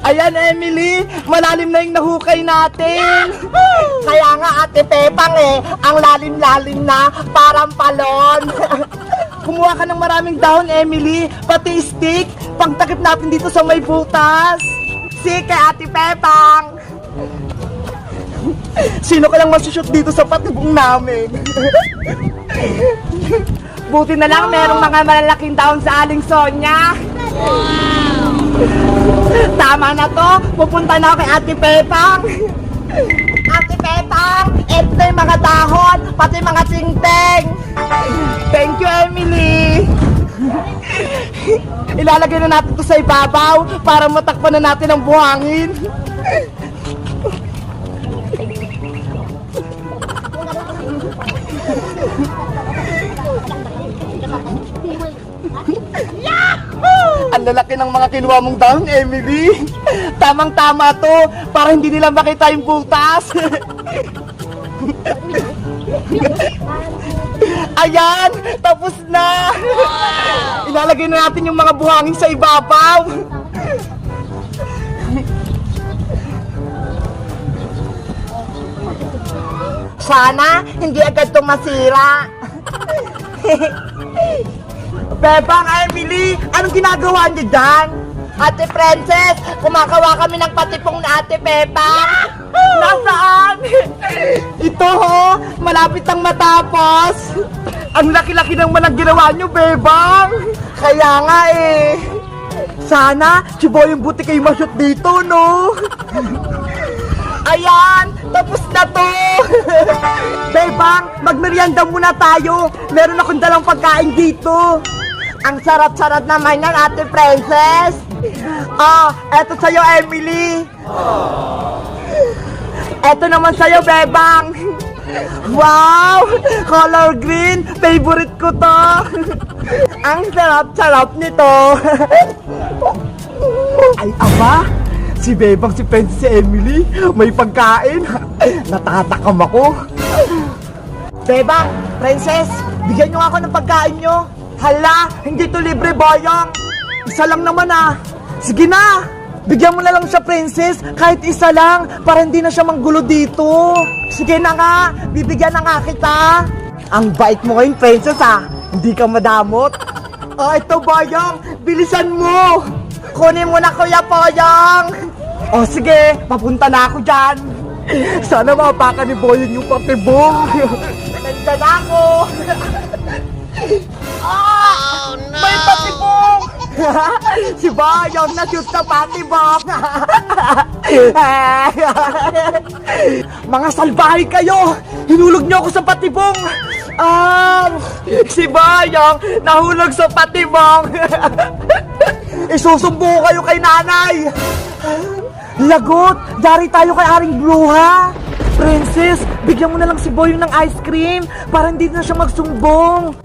Ayan, Emily, malalim na yung nahukay natin. Kaya nga ate Pepang eh, ang lalim-lalim na, parang palon. Kumuha ka ng maraming dahon, Emily, pati stick, pagtakip natin dito sa may butas. Sige ate Pepang. Sino ka lang masushoot dito sa patibong namin? Buti na lang merong mga malalaking taon sa Aling Sonya. Tama na to, pupunta na ako kay Ate Pepang. Ate Pepang, na yung mga dahon, pati mga tingteng. Thank you, Emily! Ilalagay na natin to sa ibabaw para matakpan na natin ang buhangin. Ang lalaki ng mga kinuha mong dahon, Emily. Tamang-tama to para hindi nila makita yung butas. Ayan! Tapos na! Ilalagay na natin yung mga buhangin sa ibabaw. Sana hindi agad to masira. Bebang, Emily, anong ginagawa niyo dyan? Ate Princess, kumakawa kami ng patipong na Ate Pepang. Nasaan? Ito ho, malapit ang matapos. Ang laki-laki ng malang ginawa niyo, Bebang. Kaya nga eh. Sana, chiboy yung buti kayo mashoot dito, no? Ayan, tapos na to. Bebang, magmerienda muna tayo. Meron akong dalang pagkain dito. Ang sarap-sarap naman yan, Ate Princess. Ah, eto sa'yo, Emily. Eto naman sa'yo, Bebang. Wow! Color green! Favorite ko to! Ang sarap-sarap nito! Ay, aba! Si Bebang, si Princess si Emily, may pagkain. Natatakam ako. Bebang, Princess, bigyan nyo ako ng pagkain nyo. Hala, hindi to libre, boyong. Isa lang naman ah. Sige na! Bigyan mo na lang siya, princess, kahit isa lang, para hindi na siya manggulo dito. Sige na nga, bibigyan na nga kita. Ang bait mo ngayon, princess ah. Hindi ka madamot. Ah, ito, Boyong. Bilisan mo. Kunin mo na, Kuya Poyong. O sige, papunta na ako dyan. Sana mapakan ni Boyong yung patibong. Nandiyan na ako. Ah! May patibong! si Boyong na-shoot sa patibong! Mga salbahe kayo! Hinulog niyo ako sa patibong! Ah! si Boyong nahulog sa patibong! Isusumbo kayo kay nanay! Lagot! Dari tayo kay Aring Bruha! Princess, bigyan mo na lang si Boyong ng ice cream para hindi na siya magsumbong.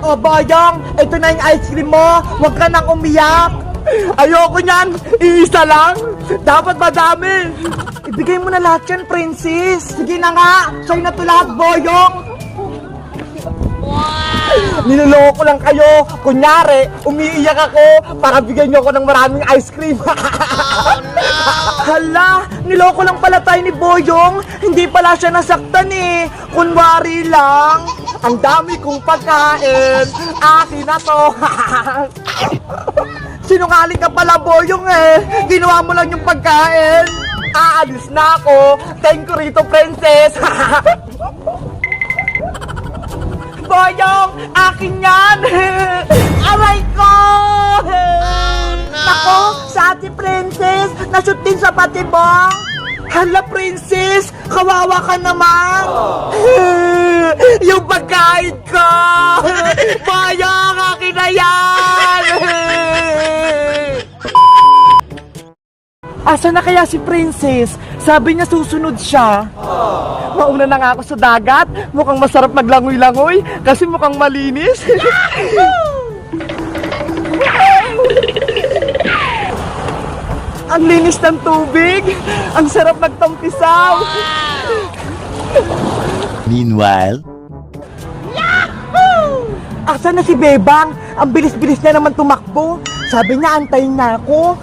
O Boyong, ito na yung ice cream mo. Huwag ka nang umiyak. Ayoko niyan. Iisa lang. Dapat madami. Ibigay mo na lahat yan, Princess. Sige na nga. Sa'yo na to lahat, Boyong. Niloloko lang kayo. Kunyari, umiiyak ako para bigyan niyo ako ng maraming ice cream. Hala, niloko lang pala tayo ni Boyong. Hindi pala siya nasaktan eh. Kunwari lang. Ang dami kong pagkain. Akin na to. Sinungaling ka pala, Boyong eh. Ginawa mo lang yung pagkain. Aalis na ako. Thank you rito, princess. Boyong, akin yan! Aray ko! Ako, sa ate princess, nashoot din sa patibong. Hala, princess, kawawa ka naman. Yung pagkain ko! Boyong, akin na yan! Asa na kaya si Princess? Sabi niya susunod siya. Mauna na nga ako sa dagat. Mukhang masarap maglangoy-langoy kasi mukhang malinis. Ang linis ng tubig. Ang sarap magtampisaw. Meanwhile, Asa na si Bebang? Ang bilis-bilis niya naman tumakbo. Sabi niya, antayin na ako.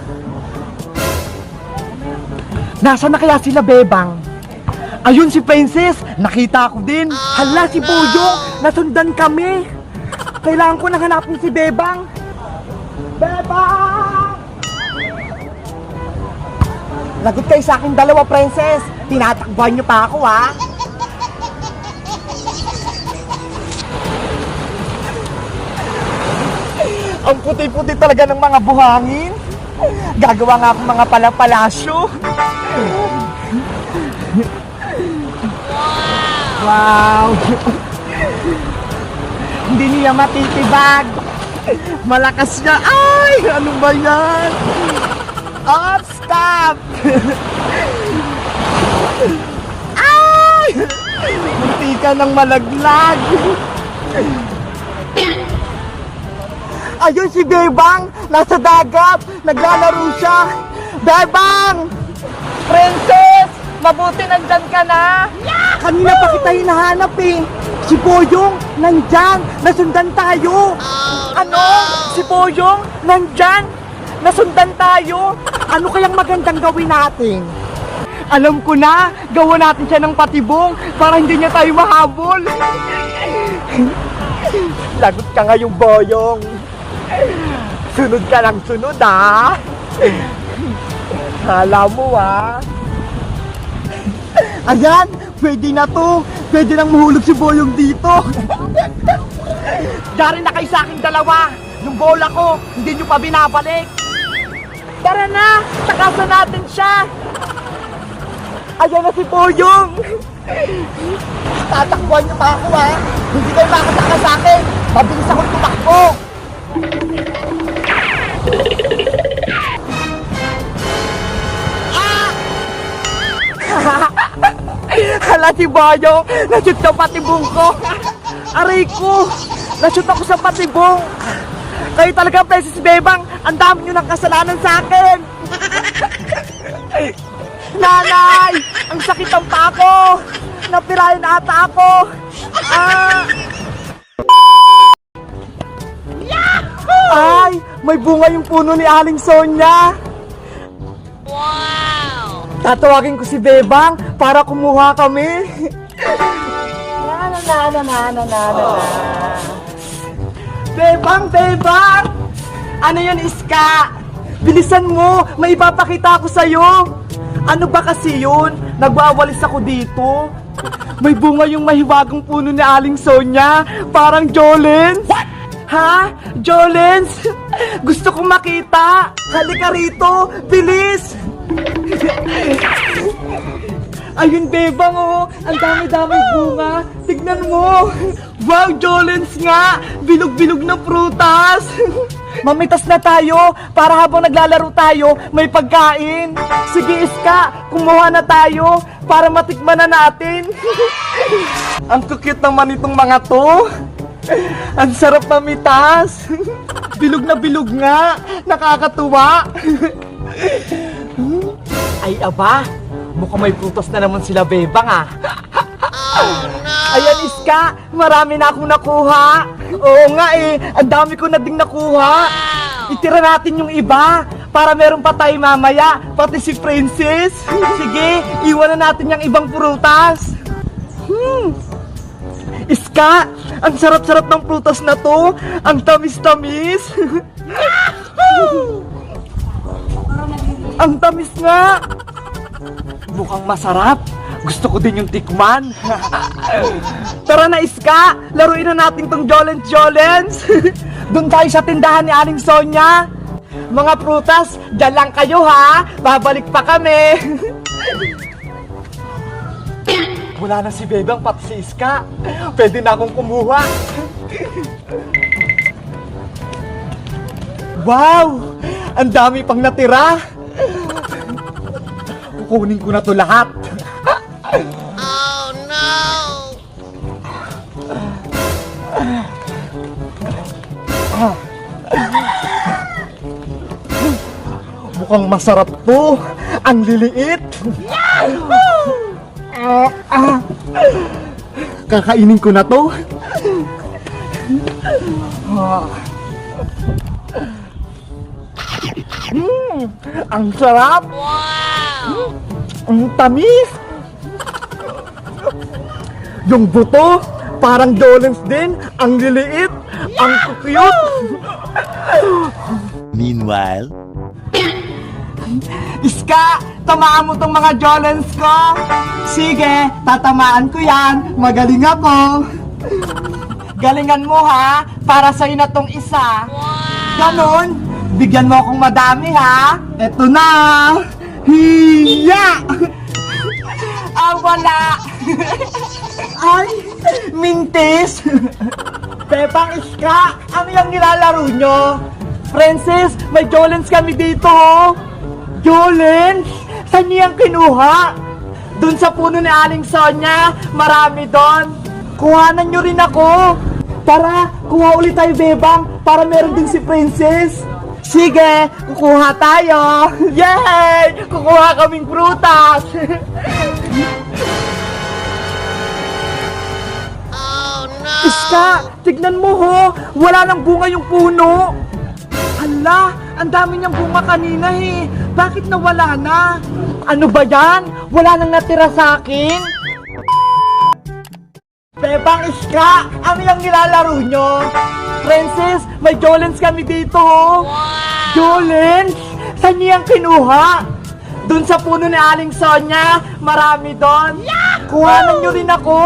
Nasaan na kaya sila, Bebang? Ayun si Princess, nakita ko din. Hala si Boyo, nasundan kami. Kailangan ko nang hanapin si Bebang. Bebang! Lagot kayo sa akin dalawa, Princess. Tinatakbuhan niyo pa ako, ha? Ang puti-puti talaga ng mga buhangin. Gagawa nga akong mga palapalasyo. Wow! Hindi niya matitibag. Malakas siya. Ay! Ano ba yan? Up! Stop! Ay! Munti ka ng malaglag. Ayun si Bebang! Nasa dagat! Naglalaro siya! Bebang! Princess! Mabuti nandyan ka na! Kanina pa kita hinahanap eh! Si Boyong! Nandyan! Nasundan tayo! ano? Si Boyong? Nandyan! Nasundan tayo! Ano kayang magandang gawin natin? Alam ko na! Gawa natin siya ng patibong para hindi niya tayo mahabol! Lagot ka ngayong Boyong! Sunod ka lang sunod ah! Hala mo ah! Ayan! Pwede na to! Pwede nang mahulog si Boyong dito! Dari na kayo sa aking dalawa! Yung bola ko, hindi nyo pa binabalik! Tara na! Takasan natin siya! Ayan na si Boyong! Tatakbuhan niyo pa ako ha! Hindi kayo makataka sa akin! Mabilis akong tumakbo! Hala si Boyong! Nashoot sa patibong ko! Aray ko! Nashoot ako sa patibong! Kayo talaga, Princess Bebang! Ang dami nyo ng kasalanan sa akin! Nanay! Ang sakit ang pa ko! Napirahin ata ako! Ah! May bunga yung puno ni Aling Sonya. Wow! Tatawagin ko si Bebang para kumuha kami. Ano na, ano na, ano na, na, na, na, na, na. Bebang, Bebang! Ano yun, Iska? Bilisan mo! May ipapakita ako sa'yo! Ano ba kasi yun? Nagwawalis ako dito. May bunga yung mahiwagang puno ni Aling Sonya. Parang Jolens. What? Ha? Jolens? Gusto kong makita. Halika rito. Bilis! Ayun, Bebang, oh. Ang dami-dami bunga. Tignan mo. Wow, Jolens nga. Bilog-bilog na prutas. Mamitas na tayo para habang naglalaro tayo, may pagkain. Sige, Iska, kumuha na tayo para matikman na natin. Ang kukit naman itong mga to. Ang sarap mamitas. Bilog na bilog nga. Nakakatuwa. Ay, aba. Mukhang may prutas na naman sila, Bebang, ah. Ayan, Iska. Marami na akong nakuha. Oo nga, eh. Ang dami ko na ding nakuha. Itira natin yung iba para meron pa tayo mamaya, pati si Princess. Sige, iwan na natin yung ibang prutas. Hmm. Iska, ang sarap-sarap ng prutas na to. Ang tamis-tamis. ang tamis nga. Mukhang masarap. Gusto ko din yung tikman. Tara na, Iska! Laruin na natin tong Jolens Jolens! Doon tayo sa tindahan ni Aling Sonya! Mga prutas, dyan lang kayo ha! Babalik pa kami! Wala na si Bebang pati si Iska. Pwede na akong kumuha. Wow! Ang dami pang natira! Kukunin ko na to lahat. Mukhang masarap to. Ang liliit. Ah, ah. Kakainin ko na to. Ah. Hmm, ang sarap. Wow! Ang tamis. Yung buto, parang dolens din. Ang liliit, ang cute. Meanwhile, Iska, tamaan mo tong mga Jolens ko. Sige, tatamaan ko yan. Magaling ako. Galingan mo ha, para sa'yo na tong isa. Ganon, bigyan mo akong madami ha. Eto na. Hiya! Ah, wala. Ay, mintis. Pepang Iska, ano yung nilalaro nyo? Princess, may Jolens kami dito. oh. Jolens? Saan niyo yung kinuha? Doon sa puno ni Aling Sonya, marami doon. Kuhanan nyo rin ako. Tara, kuha ulit tayo, Bebang, para meron din si Princess. Sige, kukuha tayo. Yay! Kukuha kaming prutas. Iska, tignan mo ho, wala nang bunga yung puno. Hala, ang dami niyang bunga kanina eh. Bakit nawala na? Ano ba yan? Wala nang natira sa akin? Bebang Iska, ano yung nilalaro nyo? Princess, may Jolens kami dito oh. Jolens? Saan yung kinuha? Doon sa puno ni Aling Sonya, marami doon. Kuhanan nyo rin ako.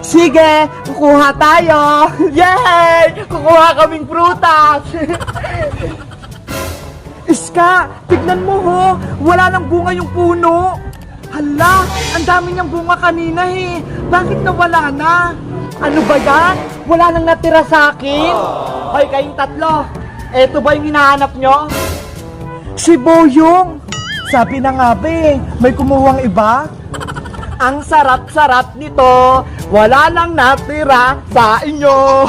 Sige, kukuha tayo. Yay! Kukuha kaming prutas. Iska, tignan mo ho. Wala nang bunga yung puno. Hala, ang dami niyang bunga kanina eh. Bakit nawala na? Ano ba yan? Wala nang natira sa akin? Hoy, kayong tatlo. Eto ba yung hinahanap nyo? Si Boyong! Sabi na nga ba eh, may kumuhang iba? Ang sarap-sarap nito, wala lang natira sa inyo.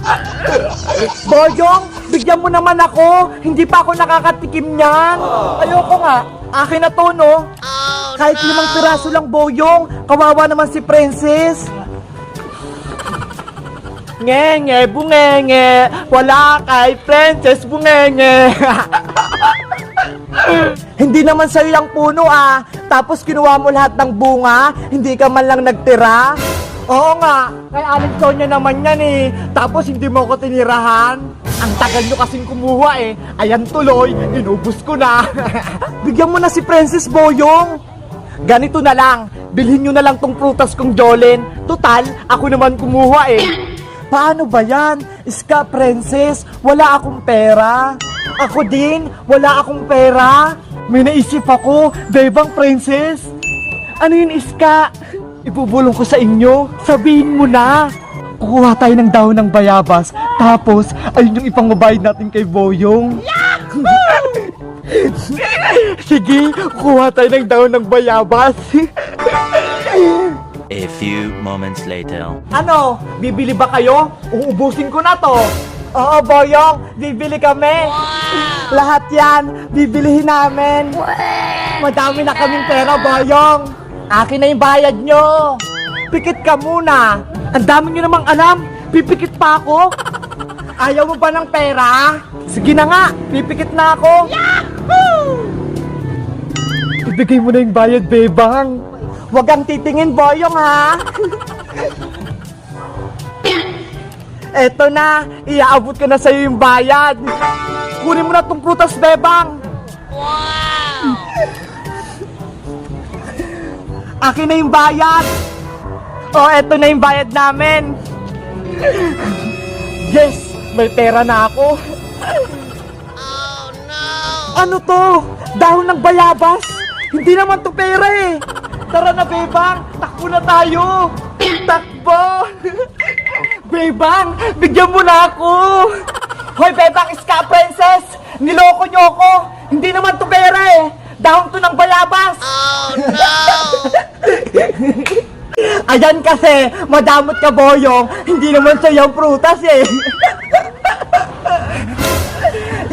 Boyong, bigyan mo naman ako, hindi pa ako nakakatikim niyan. Ayoko nga, akin na to no. Kahit limang piraso lang Boyong, kawawa naman si Princess. Ngenge, bungenge, wala kay Princess bungenge. Hindi naman sa'yo yung puno ah. Tapos kinuha mo lahat ng bunga, hindi ka man lang nagtira. Oo nga, kay Aling Sonya naman yan eh. Tapos hindi mo ko tinirahan. Ang tagal nyo kasing kumuha eh. Ayan tuloy, inubos ko na. Bigyan mo na si Princess Boyong. Ganito na lang, bilhin nyo na lang tong prutas kong Jolene. Total, ako naman kumuha eh. Paano ba yan? Iska, princess, wala akong pera. Ako din, wala akong pera. May naisip ako, bebang princess. Ano yun, Iska? Ibubulong ko sa inyo. Sabihin mo na. Kukuha tayo ng dahon ng bayabas. Tapos, ayun yung ipangbabayad natin kay Boyong. Sige, kuha tayo ng dahon ng bayabas. a few moments later. Ano? Bibili ba kayo? Uubusin ko na to. Oo, Boyong. Bibili kami. Lahat yan. Bibilihin namin. Madami na kaming pera, Boyong. Akin na yung bayad nyo. Pikit ka muna. Ang dami nyo namang alam. Pipikit pa ako. Ayaw mo ba ng pera? Sige na nga. Pipikit na ako. Yahoo! Ibigay mo na yung bayad, Bebang. Huwag kang titingin, Boyong, ha? Eto na, iaabot ko na sa'yo yung bayad. Kunin mo na tong prutas, Bebang. Wow! Akin na yung bayad. Oh, eto na yung bayad namin. Yes, may pera na ako. Ano to? Dahon ng bayabas? Hindi naman to pera eh. Tara na, Bebang. Takbo na tayo. Takbo. Bebang, bigyan mo na ako. Hoy, Bebang, Ska Princess. Niloko niyo ako. Hindi naman to pera eh. Dahon to ng bayabas. Oh, no. Ayan kasi, madamot ka, Boyong. Hindi naman siya yung prutas eh.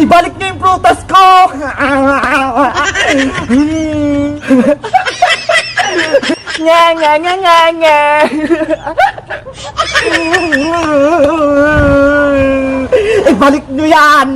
Ibalik niyo yung prutas ko! nga nga nga nga nga ไอ้บริกยุยาน